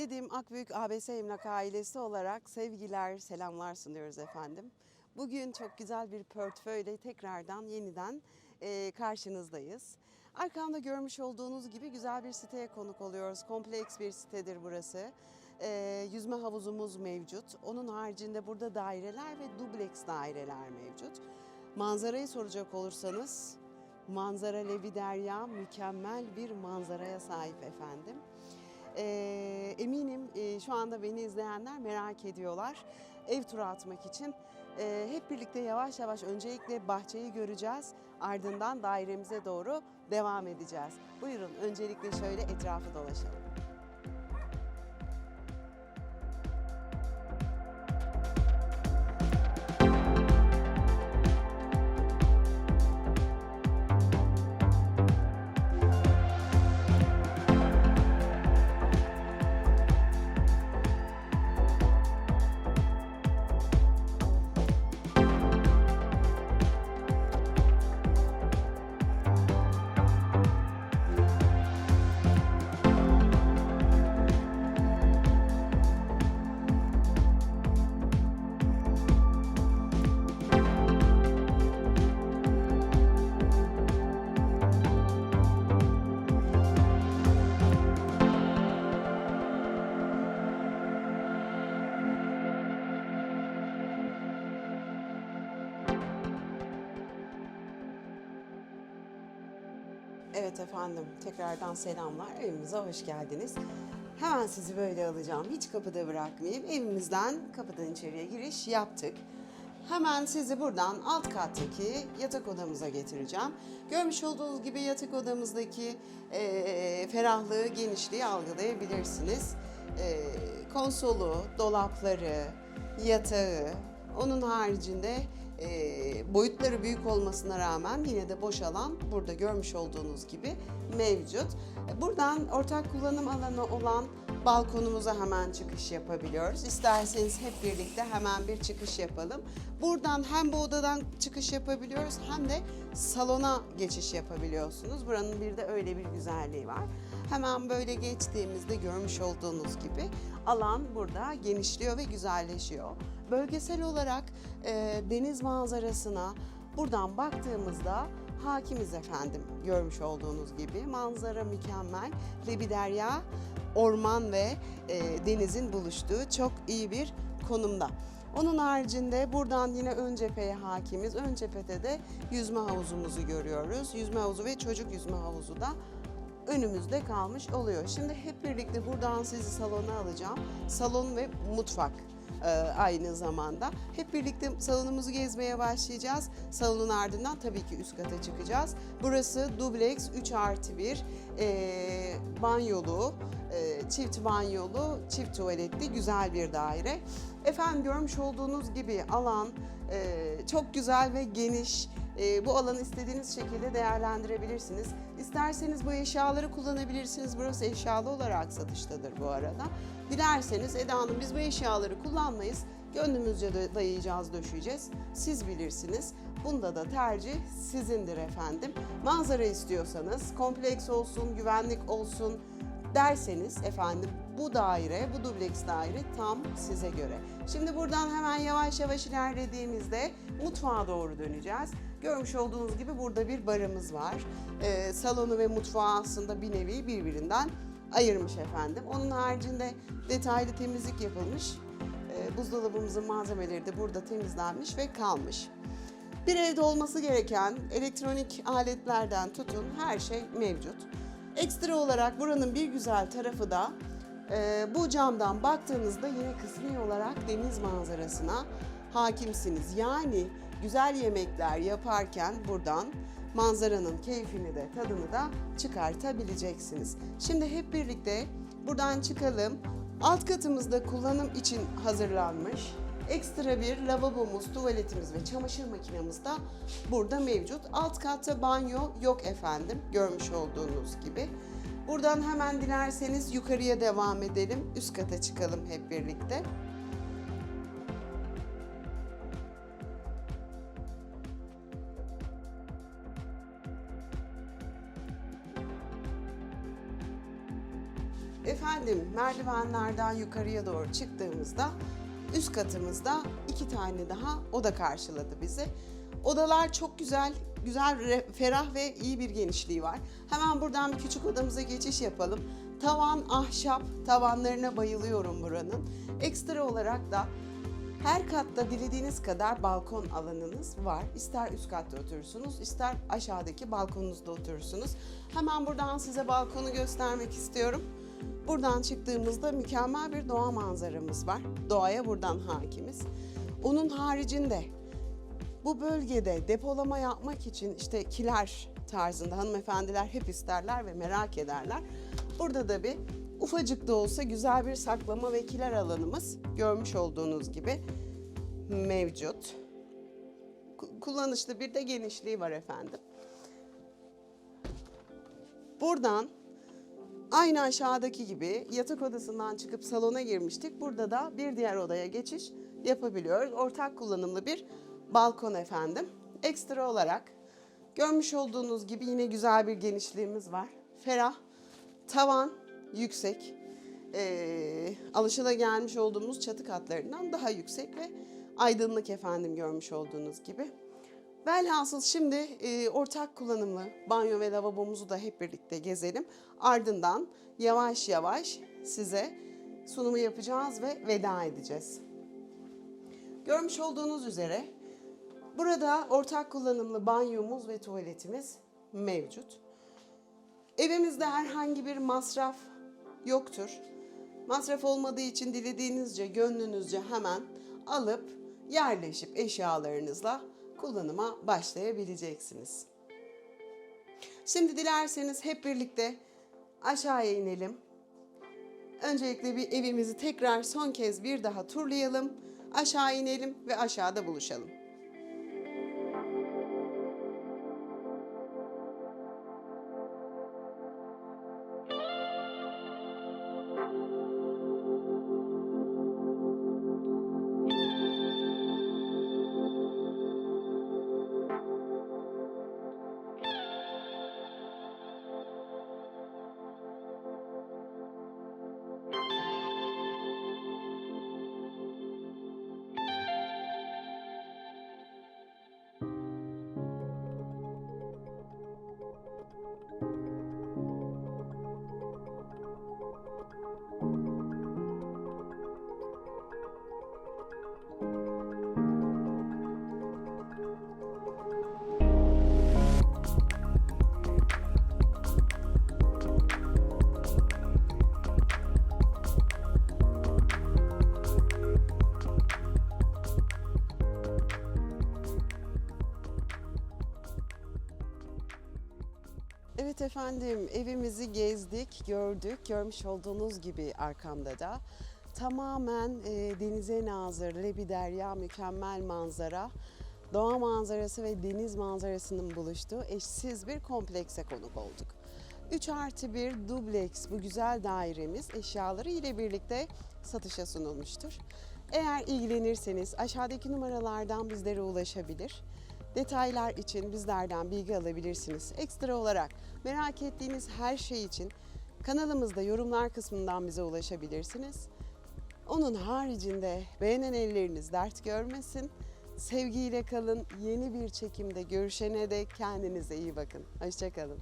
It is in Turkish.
Didim Akbüyük ABS Emlak ailesi olarak sevgiler, selamlar sunuyoruz efendim. Bugün çok güzel bir portföyle tekrardan yeniden e, karşınızdayız. Arkamda görmüş olduğunuz gibi güzel bir siteye konuk oluyoruz. Kompleks bir sitedir burası. E, yüzme havuzumuz mevcut. Onun haricinde burada daireler ve dubleks daireler mevcut. Manzarayı soracak olursanız manzara Levi Derya mükemmel bir manzaraya sahip efendim. Ee, eminim e, şu anda beni izleyenler merak ediyorlar. Ev turu atmak için e, hep birlikte yavaş yavaş öncelikle bahçeyi göreceğiz. Ardından dairemize doğru devam edeceğiz. Buyurun öncelikle şöyle etrafı dolaşalım. Evet efendim, tekrardan selamlar. Evimize hoş geldiniz. Hemen sizi böyle alacağım. Hiç kapıda bırakmayayım. Evimizden kapıdan içeriye giriş yaptık. Hemen sizi buradan alt kattaki yatak odamıza getireceğim. Görmüş olduğunuz gibi yatak odamızdaki eee, ferahlığı, genişliği algılayabilirsiniz. Eee, konsolu, dolapları, yatağı, onun haricinde e, boyutları büyük olmasına rağmen yine de boş alan burada görmüş olduğunuz gibi mevcut. Buradan ortak kullanım alanı olan balkonumuza hemen çıkış yapabiliyoruz. İsterseniz hep birlikte hemen bir çıkış yapalım. Buradan hem bu odadan çıkış yapabiliyoruz hem de salona geçiş yapabiliyorsunuz. Buranın bir de öyle bir güzelliği var. Hemen böyle geçtiğimizde görmüş olduğunuz gibi alan burada genişliyor ve güzelleşiyor. Bölgesel olarak e, deniz manzarasına buradan baktığımızda hakimiz efendim görmüş olduğunuz gibi. Manzara mükemmel. Lebiderya orman ve e, denizin buluştuğu çok iyi bir konumda. Onun haricinde buradan yine ön cepheye hakimiz. Ön cephede de yüzme havuzumuzu görüyoruz. Yüzme havuzu ve çocuk yüzme havuzu da önümüzde kalmış oluyor. Şimdi hep birlikte buradan sizi salona alacağım. Salon ve mutfak aynı zamanda. Hep birlikte salonumuzu gezmeye başlayacağız. Salonun ardından tabii ki üst kata çıkacağız. Burası dubleks 3 artı 1 e, banyolu, e, çift banyolu, çift tuvaletli güzel bir daire. Efendim görmüş olduğunuz gibi alan e, çok güzel ve geniş. E, bu alanı istediğiniz şekilde değerlendirebilirsiniz. İsterseniz bu eşyaları kullanabilirsiniz. Burası eşyalı olarak satıştadır bu arada. Dilerseniz Eda Hanım biz bu eşyaları kullanmayız. Gönlümüzce dayayacağız, döşeyeceğiz. Siz bilirsiniz. Bunda da tercih sizindir efendim. Manzara istiyorsanız, kompleks olsun, güvenlik olsun derseniz efendim bu daire, bu dubleks daire tam size göre. Şimdi buradan hemen yavaş yavaş ilerlediğimizde mutfağa doğru döneceğiz. Görmüş olduğunuz gibi burada bir barımız var. Ee, salonu ve mutfağı aslında bir nevi birbirinden ayırmış efendim. Onun haricinde detaylı temizlik yapılmış. Ee, buzdolabımızın malzemeleri de burada temizlenmiş ve kalmış. Bir evde olması gereken elektronik aletlerden tutun her şey mevcut. Ekstra olarak buranın bir güzel tarafı da e, bu camdan baktığınızda yine kısmi olarak deniz manzarasına hakimsiniz. Yani güzel yemekler yaparken buradan manzaranın keyfini de tadını da çıkartabileceksiniz. Şimdi hep birlikte buradan çıkalım. Alt katımızda kullanım için hazırlanmış ekstra bir lavabomuz, tuvaletimiz ve çamaşır makinemiz de burada mevcut. Alt katta banyo yok efendim görmüş olduğunuz gibi. Buradan hemen dilerseniz yukarıya devam edelim. Üst kata çıkalım hep birlikte. Merdivenlerden yukarıya doğru çıktığımızda üst katımızda iki tane daha oda karşıladı bizi. Odalar çok güzel, güzel, ferah ve iyi bir genişliği var. Hemen buradan bir küçük odamıza geçiş yapalım. Tavan ahşap, tavanlarına bayılıyorum buranın. Ekstra olarak da her katta dilediğiniz kadar balkon alanınız var. İster üst katta oturursunuz, ister aşağıdaki balkonunuzda oturursunuz. Hemen buradan size balkonu göstermek istiyorum. Buradan çıktığımızda mükemmel bir doğa manzaramız var. Doğaya buradan hakimiz. Onun haricinde bu bölgede depolama yapmak için işte kiler tarzında hanımefendiler hep isterler ve merak ederler. Burada da bir ufacık da olsa güzel bir saklama ve kiler alanımız görmüş olduğunuz gibi mevcut. Ku- Kullanışlı bir de genişliği var efendim. Buradan aynı aşağıdaki gibi yatak odasından çıkıp salona girmiştik. Burada da bir diğer odaya geçiş yapabiliyoruz. Ortak kullanımlı bir balkon efendim. Ekstra olarak görmüş olduğunuz gibi yine güzel bir genişliğimiz var. Ferah, tavan yüksek. Ee, alışılagelmiş olduğumuz çatı katlarından daha yüksek ve aydınlık efendim görmüş olduğunuz gibi. Velhasıl şimdi e, ortak kullanımlı banyo ve lavabomuzu da hep birlikte gezelim. Ardından yavaş yavaş size sunumu yapacağız ve veda edeceğiz. Görmüş olduğunuz üzere burada ortak kullanımlı banyomuz ve tuvaletimiz mevcut. Evimizde herhangi bir masraf yoktur. Masraf olmadığı için dilediğinizce, gönlünüzce hemen alıp yerleşip eşyalarınızla kullanıma başlayabileceksiniz. Şimdi dilerseniz hep birlikte aşağıya inelim. Öncelikle bir evimizi tekrar son kez bir daha turlayalım. Aşağı inelim ve aşağıda buluşalım. Efendim evimizi gezdik, gördük. Görmüş olduğunuz gibi arkamda da tamamen e, denize nazır, Lebi Derya mükemmel manzara. Doğa manzarası ve deniz manzarasının buluştuğu eşsiz bir komplekse konuk olduk. 3 artı 1 dubleks bu güzel dairemiz eşyaları ile birlikte satışa sunulmuştur. Eğer ilgilenirseniz aşağıdaki numaralardan bizlere ulaşabilir. Detaylar için bizlerden bilgi alabilirsiniz. Ekstra olarak merak ettiğiniz her şey için kanalımızda yorumlar kısmından bize ulaşabilirsiniz. Onun haricinde beğenen elleriniz dert görmesin. Sevgiyle kalın. Yeni bir çekimde görüşene dek kendinize iyi bakın. Hoşçakalın.